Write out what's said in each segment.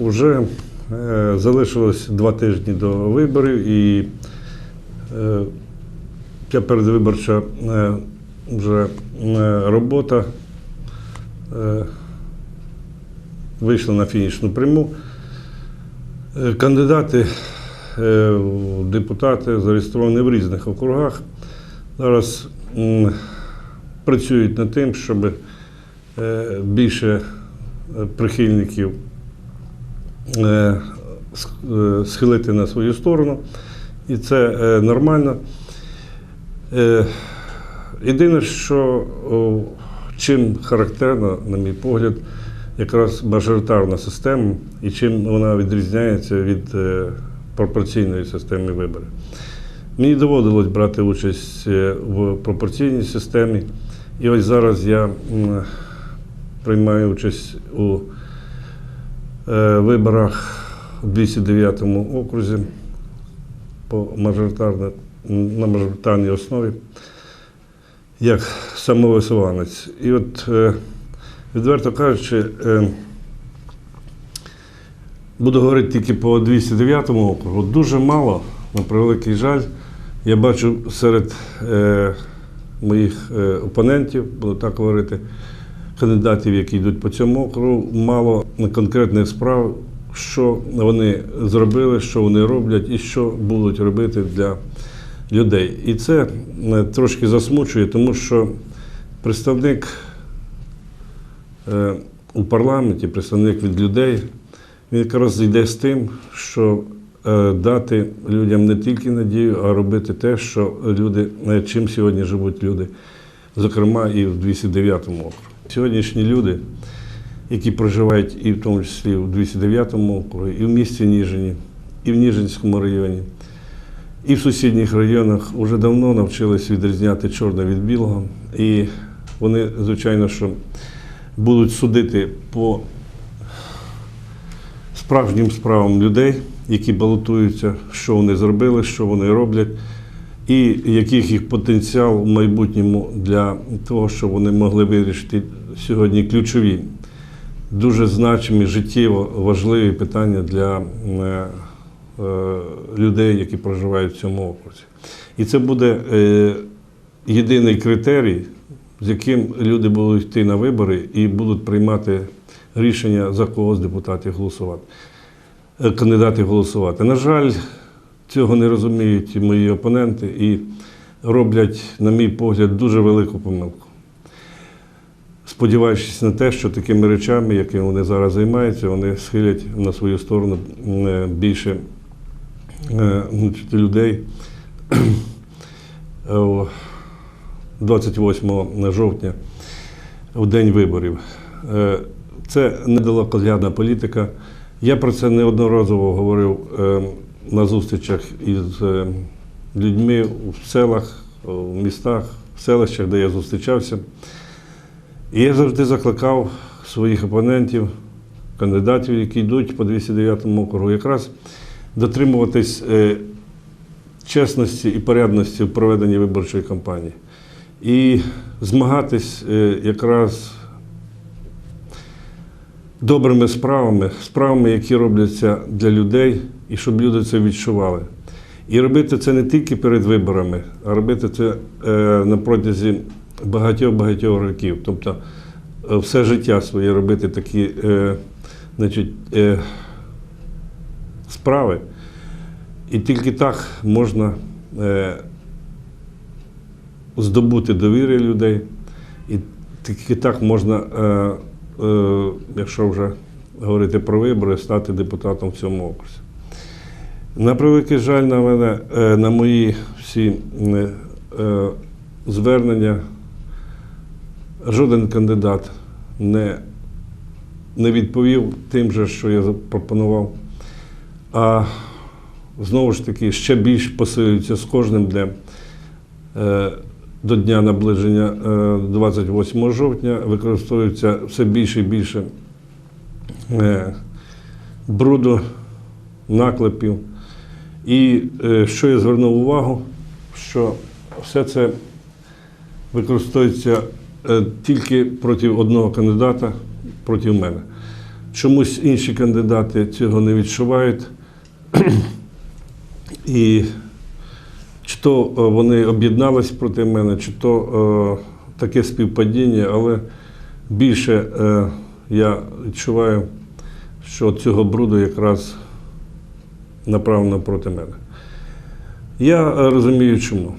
Уже е, залишилось два тижні до виборів, і е, ця передвиборча е, вже робота вийшла на фінішну пряму. Кандидати депутати зареєстровані в різних округах. Зараз працюють над тим, щоб більше прихильників схилити на свою сторону. І це е, нормально. Е, Єдине, що чим характерна, на мій погляд, якраз мажоритарна система і чим вона відрізняється від е, пропорційної системи виборів. Мені доводилось брати участь е, в пропорційній системі, і ось зараз я приймаю участь у е, виборах у 209 окрузі по на мажоритарній основі як самовисуванець. І от, е, відверто кажучи, е, буду говорити тільки по 209 округу. Дуже мало, на превеликий жаль, я бачу серед е, моїх е, опонентів, буду так говорити, кандидатів, які йдуть по цьому округу, мало конкретних справ, що вони зробили, що вони роблять і що будуть робити для людей. І це е, трошки засмучує, тому що представник е, у парламенті, представник від людей, він якраз йде з тим, що е, дати людям не тільки надію, а робити те, що люди, чим сьогодні живуть люди, зокрема і в 209 округу. Сьогоднішні люди, які проживають і в тому числі в 209 округі, і в місті Ніжині, і в Ніжинському районі, і в сусідніх районах вже давно навчились відрізняти чорне від білого. І вони, звичайно, що будуть судити по справжнім справам людей, які балотуються, що вони зробили, що вони роблять, і яких їх потенціал в майбутньому для того, щоб вони могли вирішити сьогодні ключові, дуже значимі, життєво важливі питання для е, е, людей, які проживають в цьому окрузі. І це буде е, єдиний критерій, з яким люди будуть йти на вибори і будуть приймати рішення за кого з депутатів голосувати, кандидатів голосувати. На жаль, цього не розуміють мої опоненти і роблять, на мій погляд, дуже велику помилку. Сподіваючись на те, що такими речами, якими вони зараз займаються, вони схилять на свою сторону е, більше е, значить, людей. Е, 28 жовтня, в день виборів. Е, Це недалекоглядна політика. Я про це неодноразово говорив на зустрічах із людьми в селах, в містах, в селищах, де я зустрічався. І я завжди закликав своїх опонентів, кандидатів, які йдуть по 209 округу, якраз дотримуватись е, чесності і порядності в проведенні виборчої кампанії. І змагатись е, якраз добрими справами, справами, які робляться для людей, і щоб люди це відчували. І робити це не тільки перед виборами, а робити це е, на протязі багатьох-багатьох років. Тобто е, все життя своє робити такі е, значить, е, справи. І тільки так можна е, здобути довіри людей, і тільки так можна, е, е, якщо вже говорити про вибори, стати депутатом в цьому окрузі. На превеликий жаль, на мене, е, на мої всі е, звернення, жоден кандидат не, не відповів тим же, що я запропонував. А знову ж таки ще більш посилюється з кожним днем. Е, До дня наближення е, 28 жовтня використовується все більше і більше е, бруду, наклепів. І е, що я звернув увагу, що все це використовується е, тільки проти одного кандидата, проти мене. Чомусь інші кандидати цього не відчувають. І чи то е, вони об'єднались проти мене, чи то е, таке співпадіння, але більше е, я відчуваю, що цього бруду якраз направлено проти мене. Я е, розумію чому.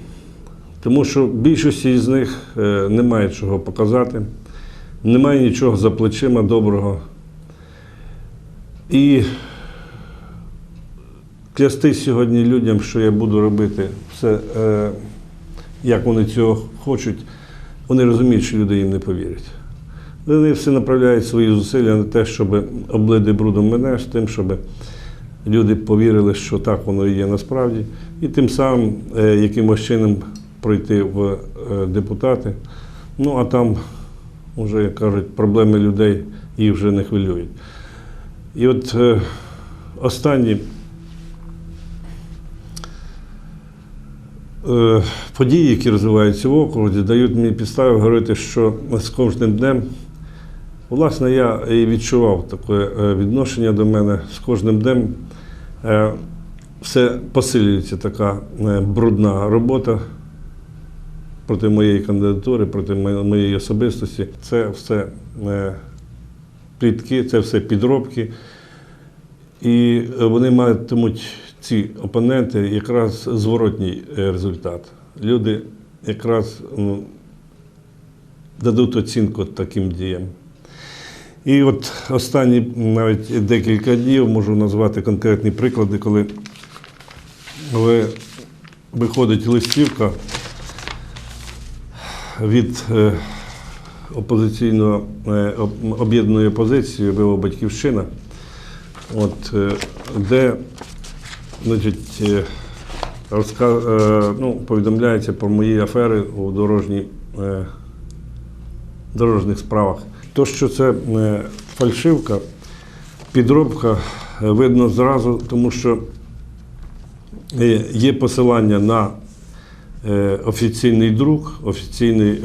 Тому що більшості з них е, немає чого показати, немає нічого за плечима доброго. І клясти сьогодні людям, що я буду робити все, е, як вони цього хочуть, вони розуміють, що люди їм не повірять. Вони все направляють свої зусилля на те, щоб облити брудом мене, з тим, щоб люди повірили, що так воно і є насправді, і тим самим е, якимось чином пройти в е, депутати. Ну а там, вже, як кажуть, проблеми людей їх вже не хвилюють. І от е, останні е, події, які розвиваються в окрузі, дають мені підстави говорити, що з кожним днем, власне, я і відчував таке відношення до мене з кожним днем. Все посилюється така брудна робота проти моєї кандидатури, проти моєї особистості. Це все е, плітки, це все підробки. І вони матимуть ці опоненти якраз зворотній е, результат. Люди якраз дадуть оцінку таким діям. І от останні навіть декілька днів можу назвати конкретні приклади, коли ви- виходить листівка від е, опозиційного е, об'єднаної опозиції ВО Батьківщина, от, е, де значить, розка- е, ну, повідомляється про мої афери у дорожній, е, дорожніх справах. То, що це фальшивка, підробка, видно зразу, тому що є посилання на офіційний друк, офіційний,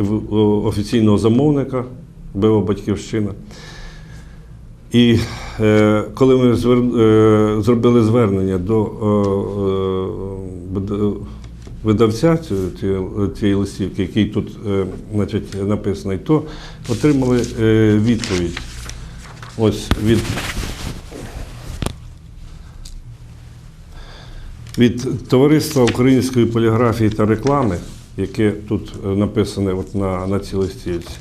офіційного замовника БО Батьківщина. І е, коли ми звер... е, зробили звернення до е, е, видавця цієї листівки, який тут е, значить, написаний, то отримали е, відповідь. Ось від, від Товариства української поліграфії та реклами, яке тут е, написане от на, на цій листівці.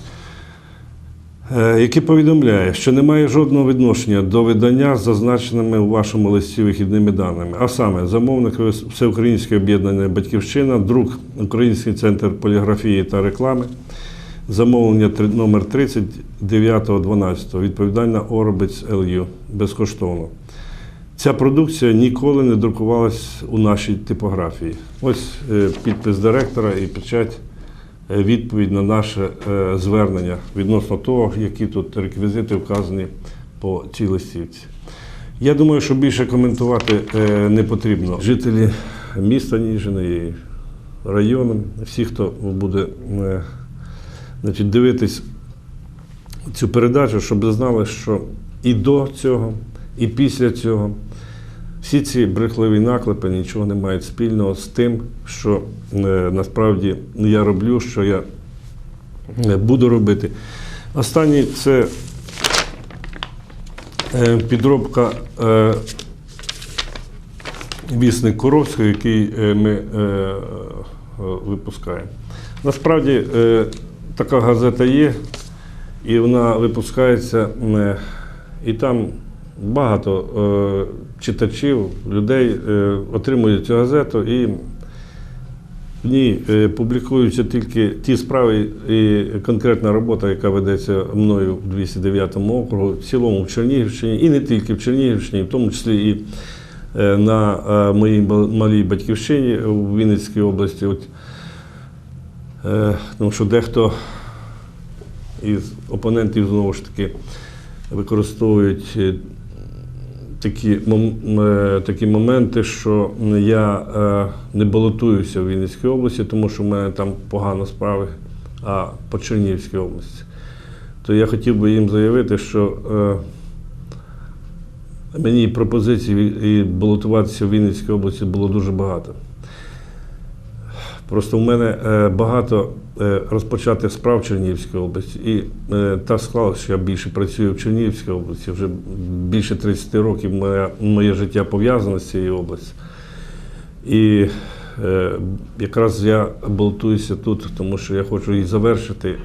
Е, який повідомляє, що немає жодного відношення до видання з зазначеними у вашому листі вихідними даними. А саме, замовник Всеукраїнське об'єднання Батьківщина, друк Український центр поліграфії та реклами, замовлення номер 30 9.12, відповідальна Оробець ЛЮ, безкоштовно. Ця продукція ніколи не друкувалась у нашій типографії. Ось е, підпис директора і печать е, відповідь на наше е, звернення відносно того, які тут реквізити вказані по цій листівці. Я думаю, що більше коментувати не потрібно. Жителі міста Ніжина і району, всі, хто буде значить, дивитись цю передачу, щоб знали, що і до цього, і після цього всі ці брехливі наклепи нічого не мають спільного з тим, що е, насправді я роблю, що я е, буду робити. Останній це е, підробка вісник Коровського, який ми випускаємо. Насправді така газета є, і вона випускається, і там багато читачів, людей е, отримують цю газету і в ній е, публікуються тільки ті справи і конкретна робота, яка ведеться мною в 209 округу, в цілому в Чернігівщині, і не тільки в Чернігівщині, в тому числі і е, на моїй малій батьківщині у Вінницькій області. От, тому що дехто із опонентів знову ж таки використовують такі, е, такі моменти, що я е, не балотуюся в Вінницькій області, тому що в мене там погано справи, а по Чернігівській області. То я хотів би їм заявити, що е, Мені пропозицій і балотуватися в Вінницькій області було дуже багато. Просто в мене е, багато е, розпочатих справ в Чернігівській області. І е, так склалося, що я більше працюю в Чернігівській області. Вже більше 30 років моє, моє життя пов'язане з цією областю. І якраз я балотуюся тут, тому що я хочу і завершити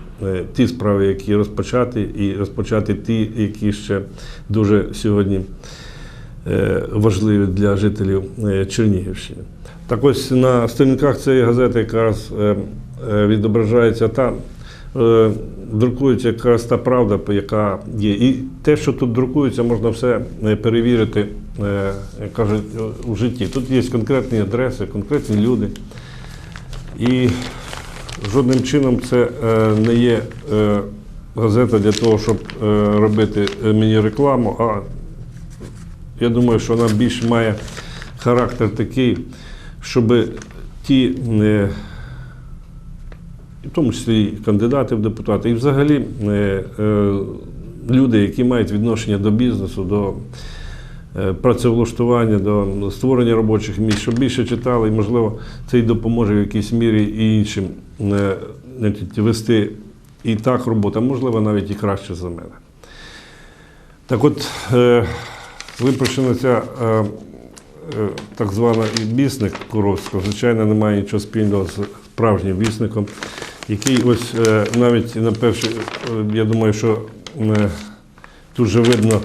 ті справи, які розпочати, і розпочати ті, які ще дуже сьогодні важливі для жителів Чернігівщини. Так ось на сторінках цієї газети якраз е, е, відображається та. е, Друкується якраз та правда, яка є. І те, що тут друкується, можна все перевірити, як кажуть, у житті. Тут є конкретні адреси, конкретні люди. І жодним чином це не є газета для того, щоб робити мені рекламу, а я думаю, що вона більш має характер такий, щоб ті, в тому числі кандидати в депутати, і взагалі е, е, люди, які мають відношення до бізнесу, до е, працевлаштування, до створення робочих місць, щоб більше читали, і, можливо, це й допоможе в якійсь мірі і іншим вести і так роботу, а можливо, навіть і краще за мене. Так от, випущена ця так звана і вісник Куровського, звичайно, не має нічого спільного з справжнім вісником, який ось е, навіть на перший, е, я думаю, що е, тут же видно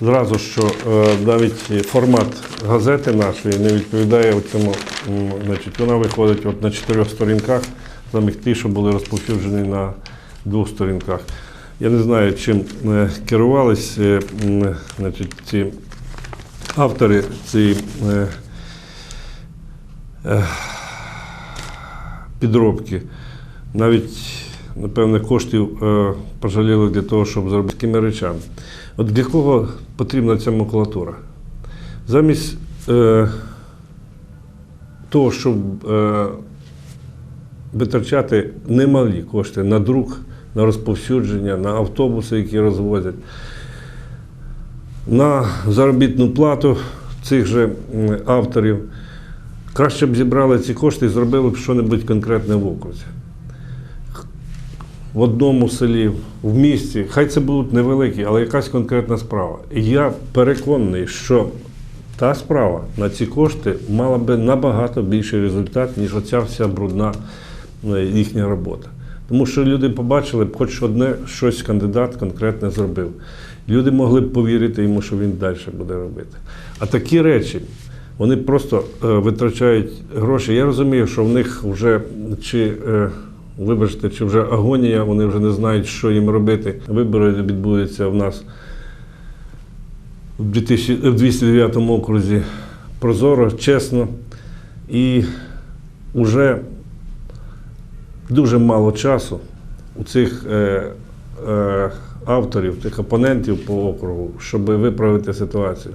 зразу, що е, навіть формат газети нашої не відповідає цьому. Значить, вона виходить от на чотирьох сторінках, замість ті, що були розповсюджені на двох сторінках. Я не знаю, чим е, керувались е, значить, ці автори цієї е, е, підробки. Навіть, напевне, коштів е, пожаліли для того, щоб зробити такими речами. От для кого потрібна ця макулатура? Замість того, щоб витрачати немалі кошти на друк, на розповсюдження, на автобуси, які розвозять, на заробітну плату цих же авторів. Краще б зібрали ці кошти і зробили б щось конкретне в окрузі. В одному селі, в місті, хай це будуть невеликі, але якась конкретна справа. І я переконаний, що та справа на ці кошти мала би набагато більший результат, ніж оця вся брудна їхня робота. Тому що люди побачили хоч одне щось кандидат конкретне зробив. Люди могли б повірити йому, що він далі буде робити. А такі речі, вони просто е, витрачають гроші. Я розумію, що в них вже чи. Е, Вибачте, чи вже агонія, вони вже не знають, що їм робити. Вибори відбудуться в нас в 209 окрузі прозоро, чесно. І вже дуже мало часу у цих е, авторів, тих опонентів по округу, щоб виправити ситуацію.